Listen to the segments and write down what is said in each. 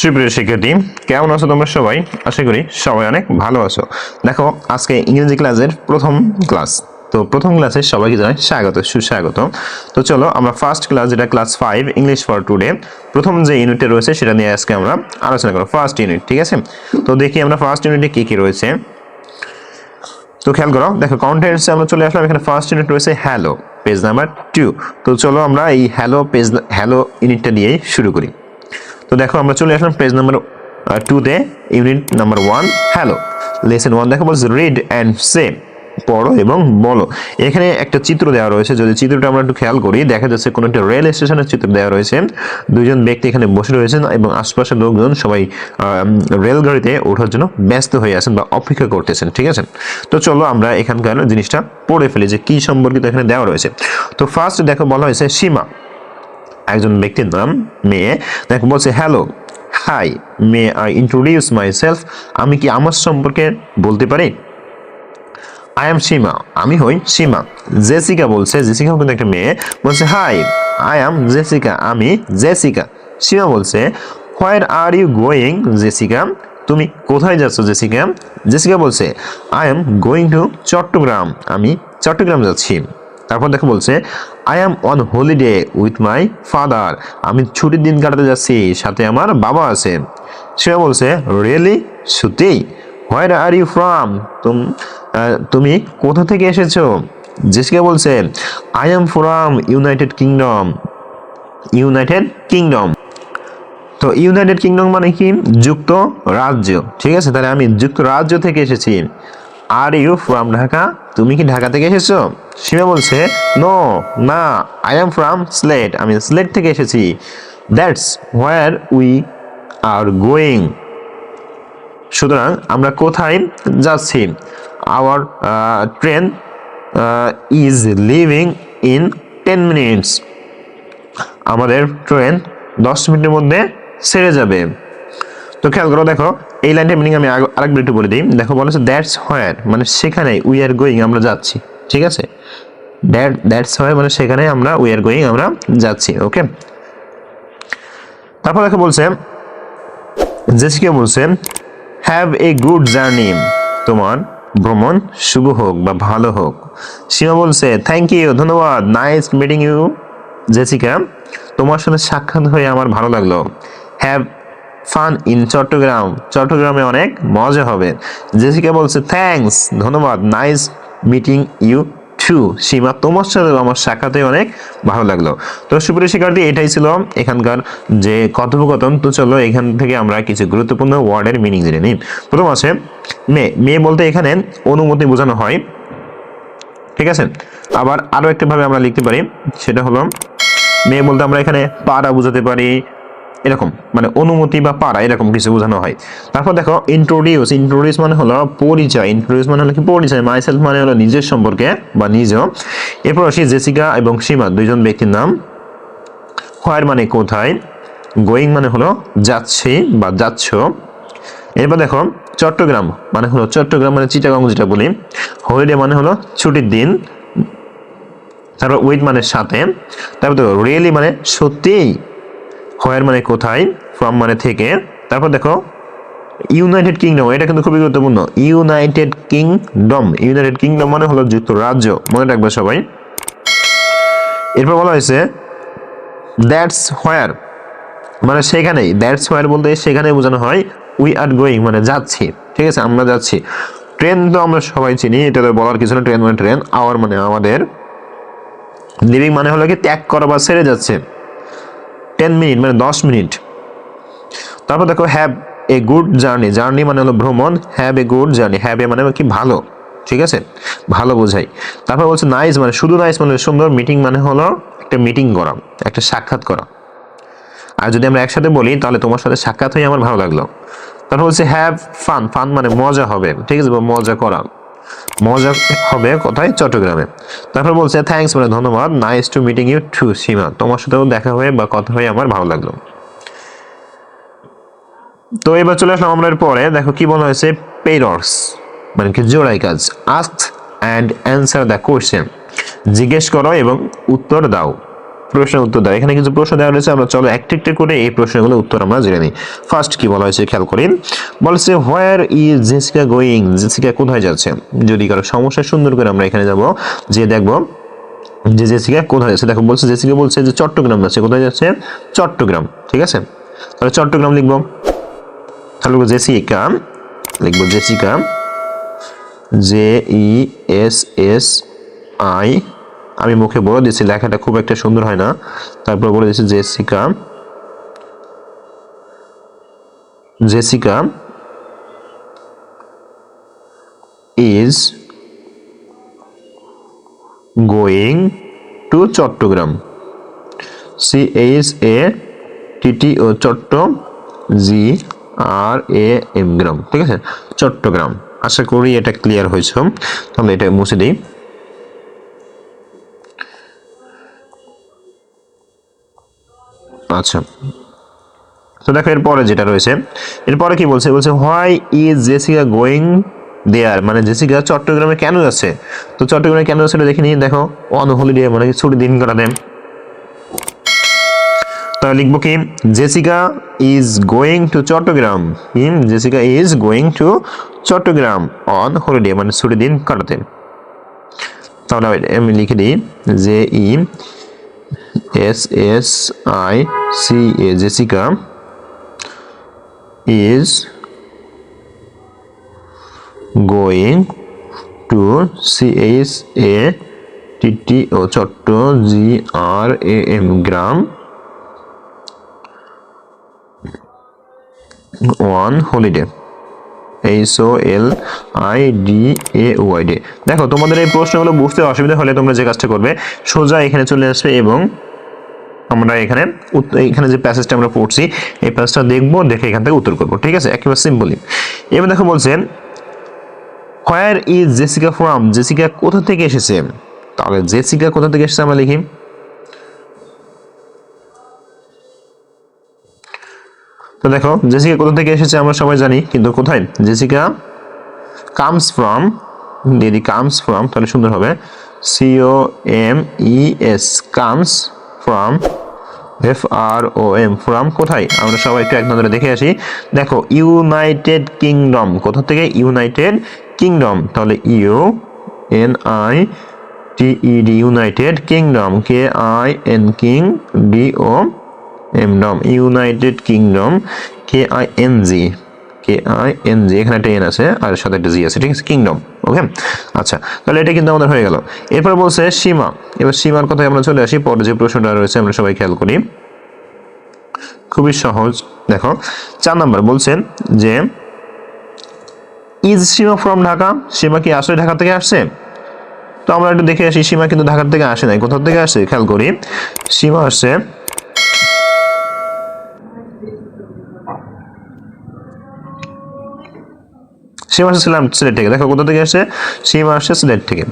সুপ্রিয় শিক্ষার্থী, কেমন আছো তোমরা সবাই? আশা করি সবাই অনেক ভালো আছো। দেখো, আজকে ইংরেজি ক্লাসের প্রথম ক্লাস। তো প্রথম ক্লাসে সবাইকে জানাই স্বাগত, সুস্বাগত। তো চলো, আমরা ফার্স্ট ক্লাস যেটা class five English for today প্রথম যে ইউনিটে রয়েছে সেটা নিয়ে আজকে আমরা আলোচনা করব। ফার্স্ট ইউনিট ঠিক আছে? তো দেখি আমরা ফার্স্ট ইউনিটে কী কী রয়েছে। তো খেয়াল করো, দেখো কন্টেন্টসে আমরা চলে আসলাম। এখানে ফার্স্ট ইউনিট রয়েছে হ্যালো পেজ নাম্বার টু তো চলো আমরা এই হ্যালো পেজ হ্যালো ইউনিটটা দিয়েই শুরু করি। তো দেখো আমরা চলে আসলাম পেজ নাম্বার টুতে unit number one hello lesson one দেখো বলছে রিড অ্যান্ড সে পড়ো এবং বলো। এখানে একটা চিত্র দেওয়া রয়েছে, যদি চিত্রটা আমরা একটু খেয়াল করি, দেখা যাচ্ছে কোনো একটা রেল স্টেশনের চিত্র দেওয়া রয়েছে। দুইজন ব্যক্তি এখানে বসে রয়েছেন এবং আশপাশের লোকজন সবাই রেলগাড়িতে ওঠার জন্য ব্যস্ত হয়ে আছেন বা অপেক্ষা করতেছেন, ঠিক আছে? তো চলো আমরা এখানকার জিনিসটা পড়ে ফেলি যে কি সম্পর্কিত এখানে দেওয়া রয়েছে। তো ফার্স্ট দেখো বলা হয়েছে সীমা। একজন ব্যক্তির নাম, মেয়ে দেখো বলছে hello hi may I introduce myself আমি কি আমার সম্পর্কে বলতে পারি? আই এম সীমা আমি হই সীমা জেসিকা বলছে জেসিকা কিন্তু একটা মেয়ে, বলছে হাই আই এম জেসিকা আমি জেসিকা সীমা বলছে where are you going Jessica তুমি কোথায় যাচ্ছ জেসিকা জেসিকা বলছে I am going to Chittagong আমি চট্টগ্রাম যাচ্ছি। তারপর দেখো বলছে I am on holiday with my father আমি ছুটির দিন কাটাতে যাচ্ছি, সাথে আমার বাবা আছে। সে বলছে রিয়েলি সত্যি হোয়ার আর ইউ ফ্রম তুম কোথা থেকে এসেছ? জেসিকা বলছে I am from United Kingdom United Kingdom তো ইউনাইটেড কিংডম মানে কি? যুক্ত রাজ্য। ঠিক আছে? তাহলে আমি যুক্ত রাজ্য থেকে এসেছি। আর ইউ ফ্রম ঢাকা তুমি কি ঢাকা থেকে এসেছ? সীমা বলছে নো না আই এম ফ্রম স্লেট আমি স্লেট থেকে এসেছি। That's where we are going সুতরাং আমরা কোথায় যাচ্ছি? Our train is leaving in ten minutes আমাদের ট্রেন দশ মিনিটের মধ্যে ছেড়ে যাবে। তো খেয়াল করো, দেখো এই লাইনটার মিনিং আমি আরেকবার একটু বলে দিই। দেখো বলেছে দ্যাটস হোয়ার মানে সেখানে উই আর গোয়িং আমরা যাচ্ছি। ঠিক আছে? দ্যাট দ্যাটস হোয়ার মানে সেখানে আমরা উই আর গোয়িং আমরা যাচ্ছি ওকে তারপর দেখো বলছে, জেসিকা বলছে হ্যাভ এ গুড জার্নি তোমার ভ্রমণ শুভ হোক বা ভালো হোক। সীমা বলছে থ্যাংক ইউ ধন্যবাদ নাইস মিটিং ইউ জেসিকা, তোমার সাথে সাক্ষাৎ হয়ে আমার ভালো লাগল। Have fun in Chittagong. চট্টগ্রামে অনেক মজা হবে। জেসিকা বলছে থ্যাঙ্কস ধন্যবাদ nice meeting you too Seema, তোমার সাথে আমার সাক্ষাতে অনেক ভালো লাগল। তো সুপ্রিয় শিক্ষার্থী, এটাই ছিল এখানকার যে কথোপকথন। তো চলো, এখান থেকে আমরা কিছু গুরুত্বপূর্ণ ওয়ার্ডের মিনিং জেনে নিই। প্রথম আছে মেয়ে মেয়ে বলতে এখানে অনুমতি বোঝানো হয়। ঠিক আছে? আবার আরও একটা ভাবে আমরা লিখতে পারি, সেটা হলো মেয়ে বলতে আমরা এখানে পাড়া বোঝাতে পারি এরকম মানে অনুমতি বা পাড়া এরকম কিছু বোঝানো হয়। তারপর দেখো ইন্ট্রোডিউস ইন্ট্রোডিউস মানে হলো পরিচয় ইন্ট্রোডিউস মানে হলো কি পরিচয় মাইসেলফ মানে হলো নিজের সম্পর্কে বা নিজ এরপর আসি জেসিকা এবং সীমা, দুইজন ব্যক্তির নাম। হোয়ার মানে কোথায় গোয়িং মানে হলো যাচ্ছি বা যাচ্ছ। এরপর দেখো, চট্টগ্রাম মানে হলো, চট্টগ্রাম মানে চিটাগং যেটা বলি। হলিডে মানে হলো ছুটির দিন। তারপর উইথ মানে সাথে। তারপর দেখো রিয়েলি মানে সত্যিই হোয়ার মানে কোথায়, ফ্রম মানে থেকে। তারপর দেখো, ইউনাইটেড কিংডম, এটা কিন্তু খুবই গুরুত্বপূর্ণ। ইউনাইটেড কিংডম ইউনাইটেড কিংডম মানে হলো যুক্তরাজ্য। মনে রাখবে সবাই। এরপর বলা হয়েছে, দ্যাটস হোয়ার। মানে সেখানেই, দ্যাটস হোয়ার বলতে সেখানে বোঝানো হয় উই আর গোয়িং মানে যাচ্ছি। ঠিক আছে, আমরা যাচ্ছি। ট্রেন তো আমরা সবাই চিনি, এটা তো বলার কিছু না, ট্রেন মানে ট্রেন আওয়ার মানে আমাদের। লিভিং মানে হলো কি, ত্যাগ করা বা ছেড়ে যাচ্ছে। টেন মিনিট মানে দশ মিনিট তারপর দেখো have a good journey journey মানে হলো ভ্রমণ have a good journey have a মানে কি ভালো, ঠিক আছে? ভালো বোঝাই। তারপর বলছে নাইস মানে শুধু নাইস মানে সুন্দর মিটিং মানে হলো একটা মিটিং করা, একটা সাক্ষাৎ করা। আর যদি আমরা একসাথে বলি, তাহলে তোমার সাথে সাক্ষাৎ হয়ে আমার ভালো লাগল। তারপর বলছে হ্যাভ ফান ফান মানে মজা হবে, ঠিক আছে? মজা করা। মজা হবে কোথায়? চট্টগ্রামে। তারপর বলছে থ্যাংকস মানে ধন্যবাদ। Nice to meeting you too Seema তোমার সাথেও দেখা হয়ে বা কথা হয়ে আমার ভালো লাগল। তো এবার চলে আসলাম আমরা পরে দেখো কি বলা হয়েছে পেরস মানে কি জোড়াই কাজ। Ask and answer the question জিজ্ঞেস করো এবং উত্তর দাও। প্রশ্নের উত্তর দেয় এখানে কিছু প্রশ্ন দেওয়া রয়েছে। আমরা চলো একটি একটি করে এই প্রশ্নগুলো উত্তর আমরা জেনে নিই। ফার্স্ট কি বলা হয়েছে খেয়াল করি বলছে where is Jessica going Jessica কোথায় যাচ্ছে? যদি কারও সমস্যা সুন্দর করে আমরা এখানে যাব, যে দেখব যে জেসিকা কোথায় যাচ্ছে। দেখো, বলছে জেসিকা বলছে যে চট্টগ্রাম যাচ্ছে। কোথায় যাচ্ছে? চট্টগ্রাম, ঠিক আছে? তাহলে চট্টগ্রাম লিখব। তাহলে লিখব জেসিকা লিখব Jessica J E S S I আমি মুখে বলে দিচ্ছি লেখাটা খুব একটা সুন্দর হয় না। তারপর বলে দিচ্ছি Jessica. Jessica is going to Chittagong C H A T T O চট্ট G R A M গ্রাম ঠিক আছে? চট্টগ্রাম আশা করি এটা ক্লিয়ার হয়েছে। তাহলে এটা মুছে দিই। আচ্ছা। তো দেখো, এরপরে যেটা রয়েছে, এরপরে কি বলছে? বলছে why is Jessica going there মানে জেসিকা চট্টগ্রামে কেন যাচ্ছে? তো চট্টগ্রামে কেন যাচ্ছে দেখে নিয়ে দেখো অন হলিডে মানে ছুটি দিন কাটাতে। তাহলে লিখব কি? Jessica is going to Chittagong him Jessica is going to Chittagong on holiday মানে ছুটি দিন কাটাতে। তাহলে আমি লিখে দিই যে E S S I C A Jessica is going to C H A T T O চট্ট G R A M gram one holiday H O L I D A Y D দেখো, তোমাদের এই প্রশ্নগুলো বুঝতে অসুবিধা হলে তোমরা যে কাজটা করবে, সোজা এখানে চলে আসবে এবং আমরা এখানে এখানে যে প্যাসেজটা আমরা পড়ছি, এই প্যাসেজটা দেখব, দেখে এখান থেকে উত্তর করব, ঠিক আছে? একেবারে সিম্পলি এবার দেখো বলছেন where is Jessica from Jessica কোথা থেকে এসেছে? তাহলে জেসিকা কোথা থেকে এসেছে আমরা লিখি। তো দেখো জেসিকা কোথা থেকে এসেছে আমরা সবাই জানি, কিন্তু কোথায়? জেসিকা কামস ফ্রম যদি কামস ফ্রম তাহলে সুন্দর হবে। C O M E S comes from F R O M from কোথায়? আমরা সবাই একটু এক নজরে দেখে আসি। দেখো ইউনাইটেড কিংডম কোথা থেকে? ইউনাইটেড কিংডম তাহলে U N I T E D United Kingdom K I N king D O M dom United Kingdom K I N G K I N G এখানে একটা এন আছে, আর সাথে একটা জি আছে, ঠিক আছে? কিংডম ওকে আচ্ছা তাহলে এটা কিন্তু আমাদের হয়ে গেল। এরপর বলছে সীমা। এবার সীমার কথায় আমরা চলে আসি, পরে যে প্রশ্নটা রয়েছে আমরা সবাই খেয়াল করি। খুবই সহজ। দেখো, চার নাম্বার বলছেন যে ইজ সীমা ফ্রম ঢাকা? সীমা কি আসলে ঢাকা থেকে আসছে? তো আমরা একটু দেখে আসি, সীমা কিন্তু ঢাকার থেকে আসে নাই কোথা থেকে আসে? খেয়াল করি। সীমা আসছে সীমা আসছে সিলেট থেকে। দেখো কোথা থেকে আসে? সীমা আসছে সিলেট থেকে।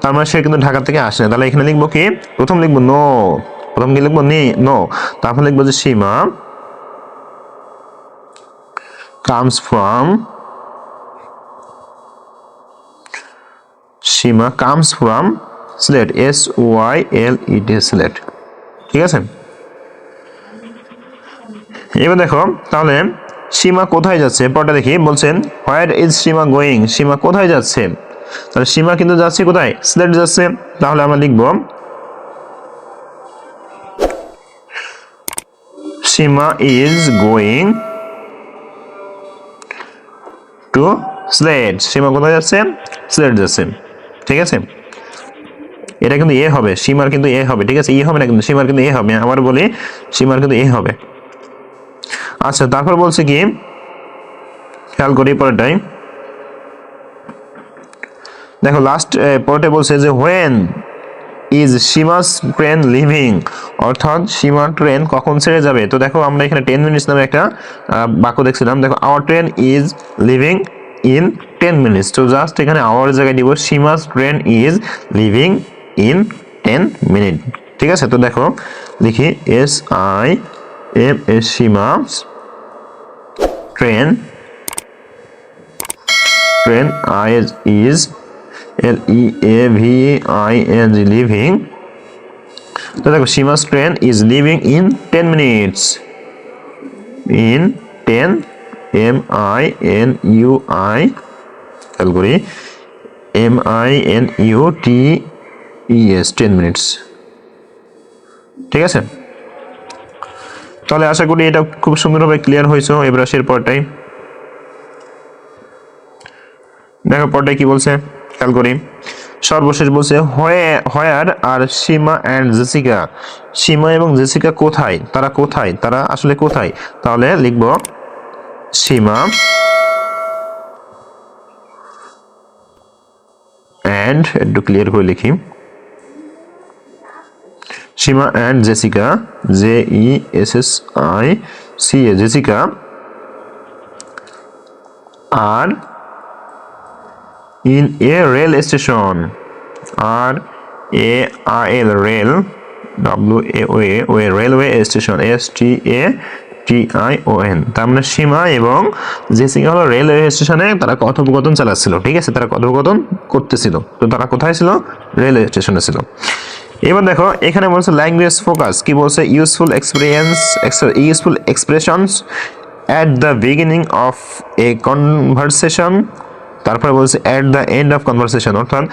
তার মানে সে কিন্তু ঢাকা থেকে আসে। তাহলে এখানে লিখব কি? প্রথম লিখব নো। প্রথম কি লিখব? নে, নো। তারপর লিখব যে Seema comes from Seema comes from Sylhet. S Y L E D Sylhet. ঠিক আছে? এবার দেখো, তাহলে সীমা কোথায় যাচ্ছে? পরটা দেখি, বলছেন where is Seema going Seema কোথায় যাচ্ছে? তাহলে সীমা কিন্তু যাচ্ছে কোথায়? সিলেট যাচ্ছে, তাহলে আমরা লিখব, Seema is going to Sylhet Seema কোথায় যাচ্ছে? সিলেট যাচ্ছে। ঠিক আছে? এটা কিন্তু এ হবে, সীমার কিন্তু এ হবে। ঠিক আছে? ই হবে না কিন্তু, সীমার কিন্তু এ হবে। আবার বলি, সীমার কিন্তু এ হবে। আচ্ছা তারপর বলছে কি? খেয়াল করি পরেরটাই। দেখো লাস্ট পরেরটা বলছে যে when is Seema's train leaving অর্থাৎ সীমা ট্রেন কখন ছেড়ে যাবে? তো দেখো, আমরা এখানে টেন মিনিটস নামে একটা বাক্য দেখছিলাম। দেখো our train is leaving in ten minutes তো জাস্ট এখানে আওয়ার জায়গায় দিব Seema's train is leaving in ten minute ঠিক আছে? তো দেখো, লিখি S I M S Seema's train train I is, L, E, A, V, I, N leaving. তো দেখো Seema's train is leaving in ten minutes. In ten, M, I, N, U, I, খেয়াল করি, M, I, N, U, T E S ten minutes. ঠিক আছে? তাহলে আশা করি এটা খুব সুন্দরভাবে ক্লিয়ার হয়েছে এবার আসের পরটাই। দেখো পরটাই কি বলছে? খেয়াল করি সর্বশেষ বলছে where are Seema and Jessica. Seema এবং জেসিকা কোথায়? তারা কোথায়? তারা আসলে কোথায়? তাহলে লিখব সীমা অ্যান্ড একটু ক্লিয়ার করে লিখি। Seema and Jessica J E S S I C A Jessica are in a rail station. R a r l rail, w a o a o a, railway station, s t a t i o n. তার মানে সীমা এবং Jessica হলো railway স্টেশনে তারা কথোপকথন চালাচ্ছিল, ঠিক আছে? তারা কথোপকথন করতেছিল। তো তারা কোথায় ছিল? রেলওয়ে স্টেশনে ছিল। এবার দেখো, এখানে বলছে ল্যাঙ্গুয়েজ ফোকাস কি বলছে? Useful experience useful expressions at the beginning of a conversation তারপরে বলছে at the end of conversation অর্থাৎ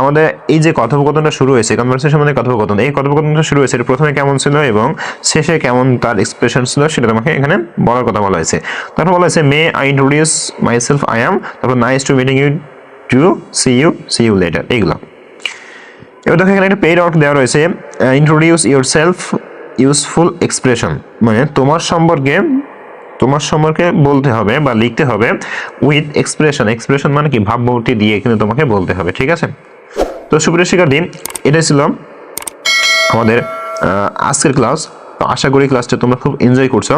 আমাদের এই যে কথোপকথনটা শুরু হয়েছে কনভারসেশন মানে কথোপকথন, এই কথোপকথনটা শুরু হয়েছে প্রথমে কেমন ছিল এবং শেষে কেমন তার এক্সপ্রেশন ছিল সেটা তোমাকে এখানে বলার কথা বলা হয়েছে। তারপর বলা হয়েছে may I introduce myself I am তারপর nice to meeting you to see you see you later এইগুলো। এবার দেখো এখানে একটা পেইড আউট দেওয়া রয়েছে। Introduce yourself useful expression মানে তোমার সম্পর্কে তোমার সম্পর্কে বলতে হবে বা লিখতে হবে উইথ এক্সপ্রেশন এক্সপ্রেশন মানে কি? ভাবমূর্তি দিয়ে কিন্তু তোমাকে বলতে হবে, ঠিক আছে? তো সুপ্রিয় শিক্ষার্থী এটা ছিল আমাদের আজকের ক্লাস তো আশা করি ক্লাসটা তোমরা খুব এনজয় করছ।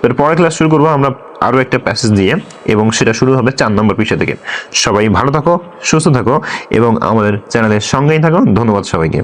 তো পরের ক্লাস শুরু করব আমরা আরও একটা প্যাসেজ দিয়ে, এবং সেটা শুরু হবে চার নম্বর পৃষ্ঠা থেকে। সবাই ভালো থাকো, সুস্থ থাকো, এবং আমাদের চ্যানেলের সঙ্গেই থাকো। ধন্যবাদ সবাইকে।